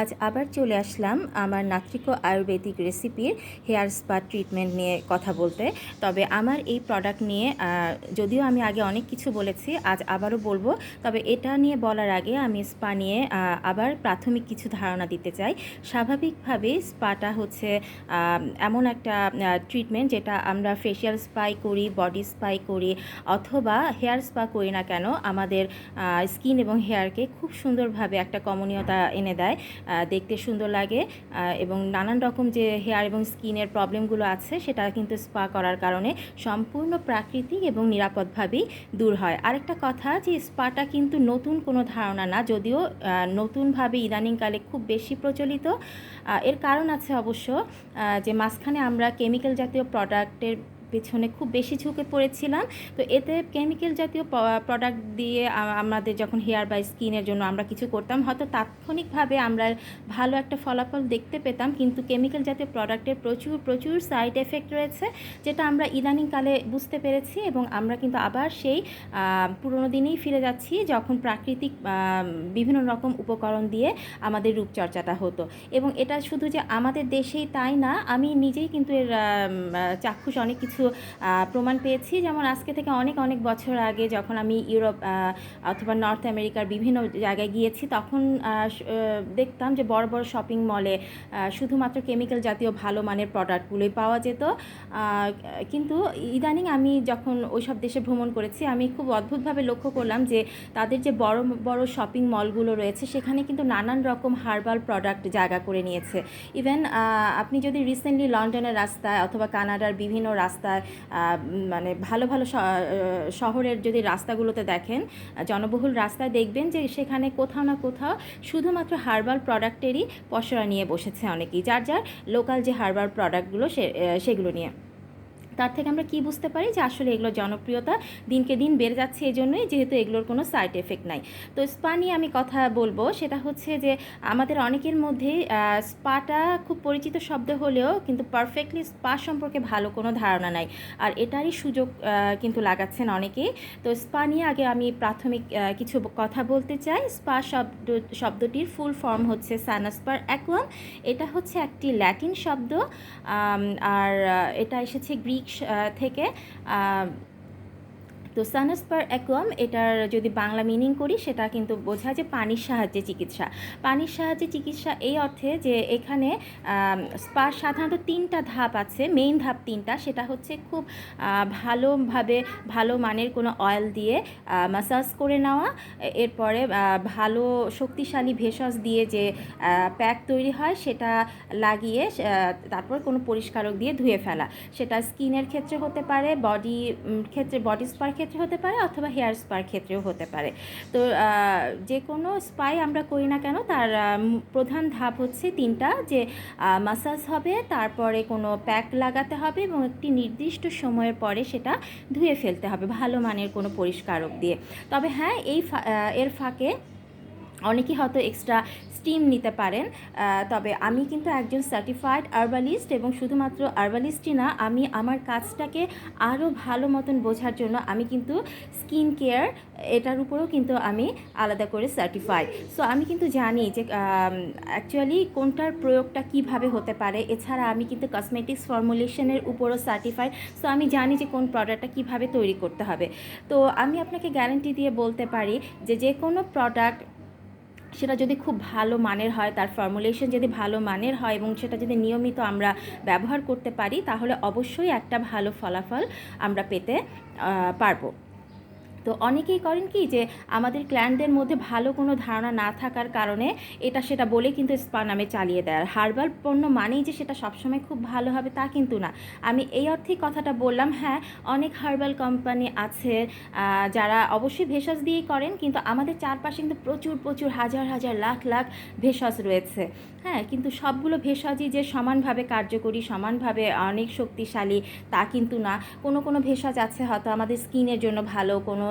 আজ আবার চলে আসলাম আমার নাত্রিক আয়ুর্বেদিক রেসিপির হেয়ার স্পা ট্রিটমেন্ট নিয়ে কথা বলতে। তবে আমার এই প্রোডাক্ট নিয়ে যদিও আমি আগে অনেক কিছু বলেছি, আজ আবারও বলব। তবে এটা নিয়ে বলার আগে আমি স্পা নিয়ে আবার প্রাথমিক কিছু ধারণা দিতে চাই। স্বাভাবিকভাবে স্পাটা হচ্ছে এমন একটা ট্রিটমেন্ট যেটা আমরা ফেশিয়াল স্পাই করি বডি স্পাই করি, অথবা হেয়ার স্পা করি না কেন, আমাদের স্কিন এবং হেয়ারকে খুব সুন্দরভাবে একটা কমনীয়তা এনে দেয়। দেখতে সুন্দর লাগে। এবং নানান রকম যে হেয়ার এবং স্কিনের প্রবলেমগুলো আছে, সেটা কিন্তু স্পা করার কারণে সম্পূর্ণ প্রাকৃতিক এবং নিরাপদভাবেই দূর হয়। আরেকটা কথা যে স্পাটা কিন্তু নতুন কোনো ধারণা না, যদিও নতুনভাবে ইদানিংকালে খুব বেশি প্রচলিত। এর কারণ আছে অবশ্য যে মাঝখানে আমরা কেমিক্যাল জাতীয় প্রোডাক্টের পেছনে খুব বেশি ঝুঁকে পড়েছিলাম। তো এতে কেমিক্যাল জাতীয় প্রোডাক্ট দিয়ে আমাদের যখন হেয়ার বা স্কিনের জন্য আমরা কিছু করতাম, হয়তো তাৎক্ষণিকভাবে আমরা ভালো একটা ফলাফল দেখতে পেতাম, কিন্তু কেমিক্যাল জাতীয় প্রোডাক্টের প্রচুর প্রচুর সাইড এফেক্ট রয়েছে, যেটা আমরা ইদানিংকালে বুঝতে পেরেছি এবং আমরা কিন্তু আবার সেই পুরোনো দিনেই ফিরে যাচ্ছি যখন প্রাকৃতিক বিভিন্ন রকম উপকরণ দিয়ে আমাদের রূপচর্চাটা হতো। এবং এটা শুধু যে আমাদের দেশেই তাই না, আমি নিজেই কিন্তু এর চাক্ষুষ অনেক কিছু আহ, প্রমাণ পেয়েছি। যেমন আজকে থেকে অনেক অনেক বছর আগে যখন আমি ইউরোপ অথবা নর্থ আমেরিকার বিভিন্ন জায়গায় গিয়েছি তখন দেখতাম যে বড় বড় শপিং মলে শুধুমাত্র কেমিক্যাল জাতীয় ভালো মানের প্রোডাক্টগুলোই পাওয়া যেত। কিন্তু ইদানিং আমি যখন ওইসব দেশে ভ্রমণ করেছি আমি খুব অদ্ভুতভাবে লক্ষ্য করলাম যে তাদের যে বড় বড় শপিং মলগুলো রয়েছে সেখানে কিন্তু নানান রকম হার্বাল প্রোডাক্ট জায়গা করে নিয়েছে। ইভেন আপনি যদি রিসেন্টলি লন্ডনের রাস্তায় অথবা কানাডার বিভিন্ন উম, মানে ভালো ভালো শহরের যদি রাস্তাগুলোতে দেখেন জনবহুল রাস্তায় দেখবেন যে সেখানে কোথাও না কোথাও শুধুমাত্র হার্বাল প্রোডাক্টেরই পসরা নিয়ে বসেছে অনেকেই, যার যার লোকাল যে হার্বাল প্রোডাক্টগুলো সে সেগুলো নিয়ে। তার থেকে আমরা কি বুঝতে পারি যে আসলে এগুলোর জনপ্রিয়তা দিনকে দিন বেড়ে যাচ্ছে এই জন্যই যেহেতু এগুলোর কোনো সাইড এফেক্ট নাই। তো স্পা নিয়ে আমি কথা বলব, সেটা হচ্ছে যে আমাদের অনেকের মধ্যেই স্পাটা খুব পরিচিত শব্দ হলেও কিন্তু পারফেক্টলি স্পা সম্পর্কে ভালো কোনো ধারণা নাই। আর এটারই সুযোগ কিন্তু লাগাচ্ছেন অনেকেই। তো স্পা নিয়ে আগে আমি প্রাথমিক কিছু কথা বলতে চাই। স্পা শব্দ, শব্দটির ফুল ফর্ম হচ্ছে সানাস্পার অ্যাকুয়াম এটা হচ্ছে একটি ল্যাটিন শব্দ আর এটা এসেছে গ্রিক থেকে তো সানাসপার অ্যাকুয়াম, এটার যদি বাংলা মিনিং করি, সেটা কিন্তু বোঝায় যে পানির সাহায্যে চিকিৎসা। পানির সাহায্যে চিকিৎসা এই অর্থে যে এখানে স্পার সাধারণত তিনটা ধাপ আছে মেইন ধাপ তিনটা। সেটা হচ্ছে খুব ভালোভাবে, ভালো মানের কোনো অয়েল দিয়ে মাসাজ করে নেওয়া। এরপরে ভালো শক্তিশালী ভেষজ দিয়ে যে প্যাক তৈরি হয়, সেটা লাগিয়ে তারপর কোনো পরিষ্কারক দিয়ে ধুয়ে ফেলা। সেটা স্কিনের ক্ষেত্রে হতে পারে বডি ক্ষেত্রে বডি স্পার ক্ষেত্রে হতে পারে অথবা হেয়ার স্পার ক্ষেত্রেও হতে পারে। তো যে কোনো স্পাই আমরা করি না কেন, তার প্রধান ধাপ হচ্ছে তিনটা, যে মাসাজ হবে, তারপরে কোনো প্যাক লাগাতে হবে এবং একটি নির্দিষ্ট সময়ের পরে সেটা ধুয়ে ফেলতে হবে ভালো মানের কোনো পরিষ্কারক দিয়ে তবে হ্যাঁ এই এর ফাঁকে অনেকেই হয়তো এক্সট্রা স্টিম নিতে পারেন তবে আমি কিন্তু একজন সার্টিফাইড আরবালিস্ট এবং শুধুমাত্র আরবালিস্টই না, আমি আমার কাজটাকে আরও ভালো মতন বোঝার জন্য আমি কিন্তু স্কিন কেয়ার এটার উপরেও কিন্তু আমি আলাদা করে সার্টিফাইড সো আমি কিন্তু জানি যে অ্যাকচুয়ালি কোনটার প্রয়োগটা কীভাবে হতে পারে, এছাড়া আমি কিন্তু কসমেটিক্স ফর্মুলেশনের উপরও সার্টিফাইড সো আমি জানি যে কোন প্রোডাক্টটা কীভাবে তৈরি করতে হবে। তো, আমি আপনাকে গ্যারান্টি দিয়ে বলতে পারি যে যে কোনো প্রোডাক্ট সেটা যদি খুব ভালো মানের হয়, তার ফর্মুলেশন যদি ভালো মানের হয় এবং সেটা যদি নিয়মিত আমরা ব্যবহার করতে পারি, তাহলে অবশ্যই একটা ভালো ফলাফল আমরা পেতে পারব। তো অনেকেই করেন কি যে আমাদের ক্লায়েন্টদের মধ্যে ভালো কোনো ধারণা না থাকার কারণে এটা সেটা বলে কিন্তু স্পা নামে চালিয়ে দেয়। আর হার্বাল পণ্য মানেই যে সেটা সবসময় খুব ভালো হবে তা কিন্তু না। আমি এই অর্থেই কথাটা বললাম হ্যাঁ অনেক হার্বাল কোম্পানি আছে যারা অবশ্যই ভেষজ দিয়েই করেন, কিন্তু আমাদের চারপাশে কিন্তু প্রচুর প্রচুর, হাজার হাজার, লাখ লাখ ভেষজ রয়েছে। হ্যাঁ কিন্তু সবগুলো ভেষজই যে সমানভাবে কার্যকরী, সমানভাবে অনেক শক্তিশালী তা কিন্তু না। কোনো কোনো ভেষজ আছে হয়তো আমাদের স্কিনের জন্য ভালো, কোনো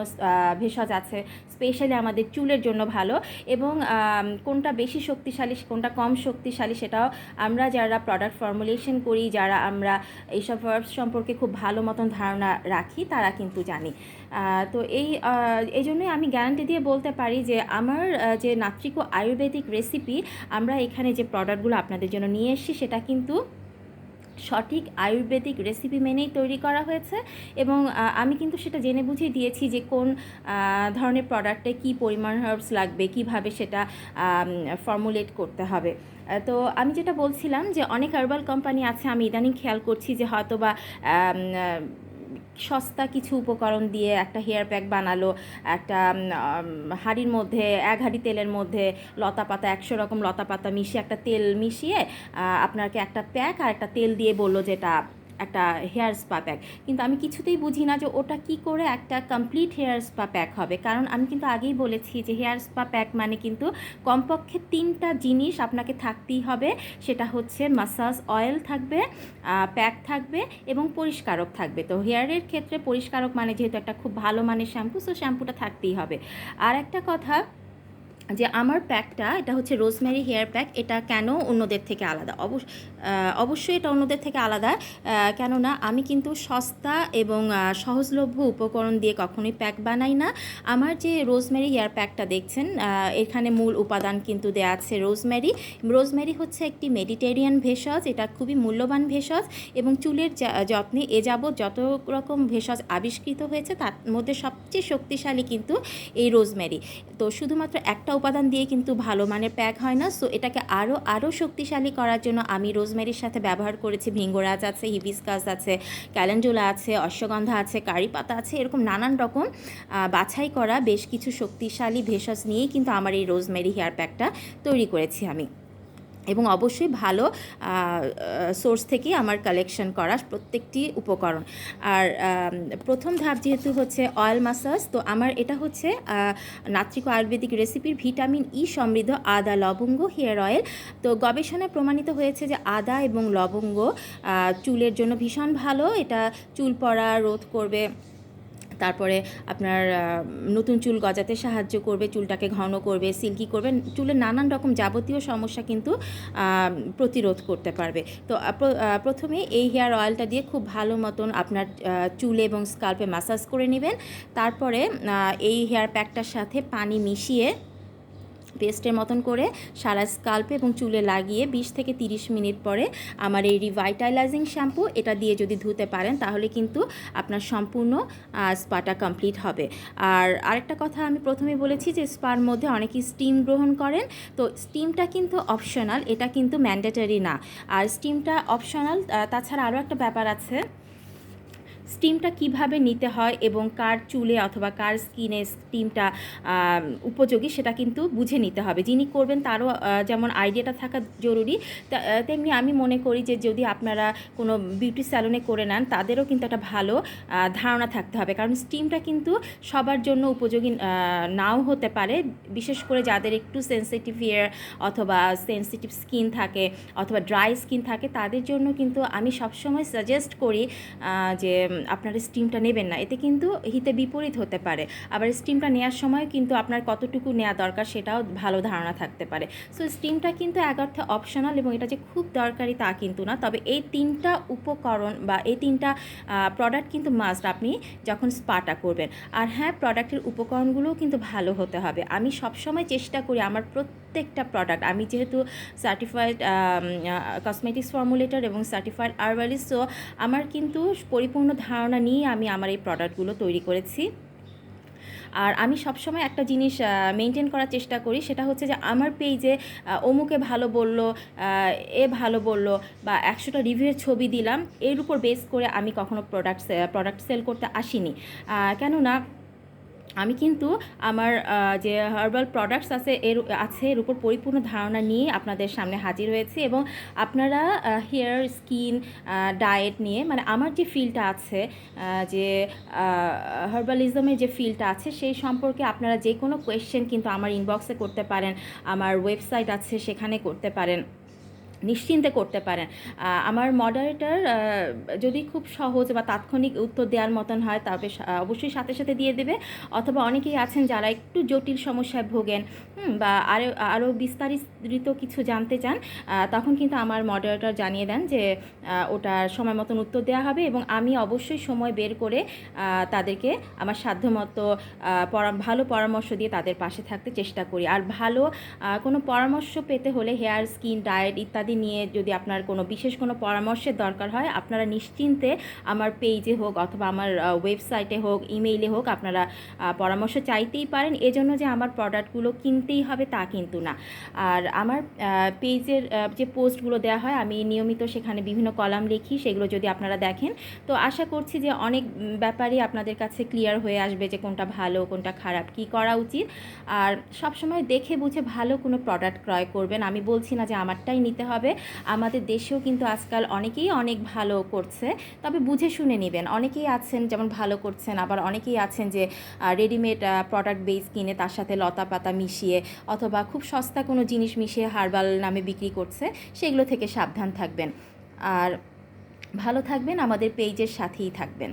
ভেষজ আছে স্পেশালি আমাদের চুলের জন্য ভালো এবং কোনটা বেশি শক্তিশালী, কোনটা কম শক্তিশালী সেটাও আমরা যারা প্রোডাক্ট ফর্মুলেশন করি, যারা আমরা এইসব ভার্বস সম্পর্কে খুব ভালো মতন ধারণা রাখি, তারা কিন্তু জানি। তো এই এই জন্যই আমি গ্যারান্টি দিয়ে বলতে পারি যে আমার যে নাত্রিক আয়ুর্বেদিক রেসিপি আমরা এখানে যে প্রোডাক্টগুলো আপনাদের জন্য নিয়ে এসেছি, সেটা কিন্তু সঠিক আয়ুর্বেদিক রেসিপি মেনেই তৈরি করা হয়েছে এবং আমি কিন্তু সেটা জেনে বুঝে দিয়েছি যে কোন ধরনের প্রোডাক্টে কি পরিমাণ হার্বস লাগবে, কীভাবে সেটা ফর্মুলেট করতে হবে। তো আমি যেটা বলছিলাম যে অনেক হার্বাল কোম্পানি আছে, আমি ইদানিং খেয়াল করছি যে হয়তো বা সস্তা কিছু উপকরণ দিয়ে একটা হেয়ার প্যাক বানালো, একটা হাড়ির মধ্যে, এক হাঁড়ি তেলের মধ্যে লতা পাতা, একশো রকম লতা পাতা মিশিয়ে একটা তেল মিশিয়ে আপনাকে একটা প্যাক আর একটা তেল দিয়ে বলল যেটা একটা হেয়ার স্পা প্যাক কিন্তু আমি কিছুতেই বুঝি না যে ওটা কি করে একটা কমপ্লিট হেয়ার স্পা প্যাক হবে। কারণ আমি কিন্তু আগেই বলেছি যে হেয়ার স্পা প্যাক মানে কিন্তু কমপক্ষে তিনটা জিনিস আপনাকে থাকতেই হবে। সেটা হচ্ছে মাসাজ অয়েল থাকবে প্যাক থাকবে এবং পরিষ্কারক থাকবে। তো হেয়ারের ক্ষেত্রে পরিষ্কারক মানে যেহেতু একটা খুব ভালো মানের শ্যাম্পু সো শ্যাম্পুটা থাকতেই হবে। আর একটা কথা যে আমার প্যাকটা, এটা হচ্ছে রোজমেরি হেয়ার প্যাক, এটা কেন অন্যদের থেকে আলাদা? অবশ্য অবশ্যই এটা অন্যদের থেকে আলাদা কেননা আমি কিন্তু সস্তা এবং সহজলভ্য উপকরণ দিয়ে কখনোই প্যাক বানাই না। আমার যে রোজমেরি হেয়ার প্যাকটা দেখছেন এখানে মূল উপাদান কিন্তু দেয়া আছে রোজমেরি। রোজমেরি হচ্ছে একটি মেডিটেরিয়ান ভেষজ, এটা খুবই মূল্যবান ভেষজ এবং চুলের যত্নে এ যাবৎ যত রকম ভেষজ আবিষ্কৃত হয়েছে, তার মধ্যে সবচেয়ে শক্তিশালী কিন্তু এই রোজমেরি। তো শুধুমাত্র একটা উপাদান দিয়ে কিন্তু ভালো মানের প্যাক হয় না। সো এটাকে আরও আরও শক্তিশালী করার জন্য আমি রোজমেরির সাথে ব্যবহার করেছি। ভিঙ্গরাজ আছে, হিবিস্কাস আছে, ক্যালেন্ডুলা আছে, অশ্বগন্ধা আছে কারি পাতা আছে, এরকম নানান রকম বাছাই করা বেশ কিছু শক্তিশালী ভেষজ নিয়েই কিন্তু আমার এই রোজমেরি হেয়ার প্যাকটা তৈরি করেছি আমি। এবং অবশ্যই ভালো সোর্স থেকেই আমার কালেকশন করা প্রত্যেকটি উপকরণ। আর প্রথম ধাপ যেহেতু হচ্ছে অয়েল মাসাজ তো আমার এটা হচ্ছে নাত্রিক আয়ুর্বেদিক রেসিপির ভিটামিন ই সমৃদ্ধ আদা, লবঙ্গ হেয়ার অয়েল তো গবেষণায় প্রমাণিত হয়েছে যে আদা এবং লবঙ্গ চুলের জন্য ভীষণ ভালো। এটা চুল পড়া, রোধ করবে তারপরে আপনার নতুন চুল গজাতে সাহায্য করবে, চুলটাকে ঘন করবে, সিল্কি করবে চুলের নানান রকম যাবতীয় সমস্যা কিন্তু প্রতিরোধ করতে পারবে। তো প্রথমে এই হেয়ার অয়েলটা দিয়ে খুব ভালো মতন আপনার চুলে এবং স্কাল্পে মাসাজ করে নেবেন। তারপরে এই হেয়ার প্যাকটার সাথে পানি মিশিয়ে পেস্টের মতন করে সারা স্কাল্পে এবং চুলে লাগিয়ে বিশ থেকে তিরিশ মিনিট পরে আমার এই রিভাইটালাইজিং শ্যাম্পু এটা দিয়ে যদি ধুতে পারেন, তাহলে কিন্তু আপনার সম্পূর্ণ স্পাটা কমপ্লিট হবে। আর আরেকটা কথা আমি প্রথমে বলেছি যে স্পার মধ্যে অনেকেই স্টিম গ্রহণ করেন, তো স্টিমটা কিন্তু অপশনাল এটা কিন্তু ম্যান্ডেটরি না। আর স্টিমটা অপশনাল তাছাড়া আরও একটা ব্যাপার আছে স্টিমটা কীভাবে নিতে হয় এবং কার চুলে অথবা কার স্কিনে স্টিমটা উপযোগী সেটা কিন্তু বুঝে নিতে হবে। যিনি করবেন তারও যেমন আইডিয়াটা থাকা জরুরি। তেমনি আমি মনে করি যে যদি আপনারা কোনো বিউটি স্যালনে করে নেন, তাদেরও কিন্তু একটা ভালো ধারণা থাকতে হবে। কারণ স্টিমটা কিন্তু সবার জন্য উপযোগী নাও হতে পারে। বিশেষ করে যাদের একটু সেন্সিটিভ হেয়ার অথবা সেন্সিটিভ স্কিন থাকে অথবা ড্রাই স্কিন থাকে, তাদের জন্য কিন্তু আমি সবসময় সাজেস্ট করি যে আপনারা স্টিমটা নেবেন না, এতে কিন্তু হিতে বিপরীত হতে পারে। আবার স্টিমটা নেওয়ার সময় কিন্তু আপনার কতটুকু নেওয়া দরকার সেটাও ভালো ধারণা থাকতে পারে। সো স্টিমটা কিন্তু এক অর্থে অপশনাল এবং এটা যে খুব দরকারি তা কিন্তু না, তবে এই তিনটা উপকরণ বা এই তিনটা প্রোডাক্ট কিন্তু মাস্ট আপনি যখন স্পাটা করবেন। আর হ্যাঁ প্রোডাক্টের উপকরণগুলোও কিন্তু ভালো হতে হবে। আমি সবসময় চেষ্টা করি আমার প্রত্যেকটা প্রোডাক্ট আমি যেহেতু সার্টিফাইড কসমেটিক্স ফর্মুলেটর এবং সার্টিফাইড আরবালিস্ট সো আমার কিন্তু পরিপূর্ণ ধারণা নিয়ে আমি আমার এই প্রোডাক্টগুলো তৈরি করেছি। আর আমি সবসময় একটা জিনিস মেনটেন করার চেষ্টা করি, সেটা হচ্ছে যে আমার পেজে অমুকে ভালো বলল এ ভালো বলল, বা একশোটা রিভিউয়ের ছবি দিলাম, এর উপর বেস করে আমি কখনো প্রোডাক্ট প্রোডাক্ট সেল করতে আসিনি। কেননা আমি কিন্তু আমার যে হার্বাল প্রোডাক্টস আছে এর আছে এর উপর পরিপূর্ণ ধারণা নিয়ে আপনাদের সামনে হাজির হয়েছি এবং আপনারা হেয়ার স্কিন ডায়েট নিয়ে মানে আমার যে ফিল্ডটা আছে যে হার্বালিজমের যে ফিল্ডটা আছে সেই সম্পর্কে আপনারা যে কোনো কোয়েশ্চেন কিন্তু আমার ইনবক্সে করতে পারেন, আমার ওয়েবসাইট আছে সেখানে করতে পারেন। নিশ্চিন্তে করতে পারেন। আমার মডারেটার যদি খুব সহজ বা তাৎক্ষণিক উত্তর দেওয়ার মতন হয়, তবে অবশ্যই সাথে সাথে দিয়ে দেবে। অথবা অনেকেই আছেন যারা একটু জটিল সমস্যায় ভোগেন বা আরও আরও বিস্তারিত কিছু জানতে চান তখন কিন্তু আমার মডারেটর জানিয়ে দেন যে ওটার সময় মতন উত্তর দেওয়া হবে এবং আমি অবশ্যই সময় বের করে তাদেরকে আমার সাধ্যমতো ভালো পরামর্শ দিয়ে তাদের পাশে থাকতে চেষ্টা করি। আর ভালো কোনো পরামর্শ পেতে হলে হেয়ার স্কিন ডায়েট ইত্যাদি নিয়ে যদি আপনার কোনো বিশেষ কোনো পরামর্শের দরকার হয়, আপনারা নিশ্চিন্তে আমার পেজে হোক অথবা আমার ওয়েবসাইটে হোক, ইমেইলে হোক আপনারা পরামর্শ চাইতেই পারেন। এজন্য যে আমার প্রোডাক্টগুলো কিনতেই হবে তা কিন্তু না। আর আমার পেজের যে পোস্টগুলো দেওয়া হয়, আমি নিয়মিত সেখানে বিভিন্ন কলাম লিখি, সেগুলো যদি আপনারা দেখেন। তো আশা করছি যে অনেক ব্যাপারই আপনাদের কাছে ক্লিয়ার হয়ে আসবে যে কোনটা ভালো, কোনটা খারাপ, কি করা উচিত। আর সবসময় দেখে বুঝে ভালো কোনো প্রোডাক্ট ক্রয় করবেন। আমি বলছি না যে আমারটাই নিতে হবে। আমাদের দেশেও কিন্তু আজকাল অনেকেই অনেক ভালো করছে। তবে বুঝে শুনে নেবেন, অনেকেই আছেন যেমন ভালো করছেন, আবার অনেকেই আছেন যে রেডিমেড প্রোডাক্ট বেস কিনে তার সাথে লতা পাতা মিশিয়ে অথবা খুব সস্তা কোনো জিনিস মিশিয়ে হার্বাল নামে বিক্রি করছে, সেগুলো থেকে সাবধান থাকবেন। আর ভালো থাকবেন, আমাদের পেজের সাথেই থাকবেন।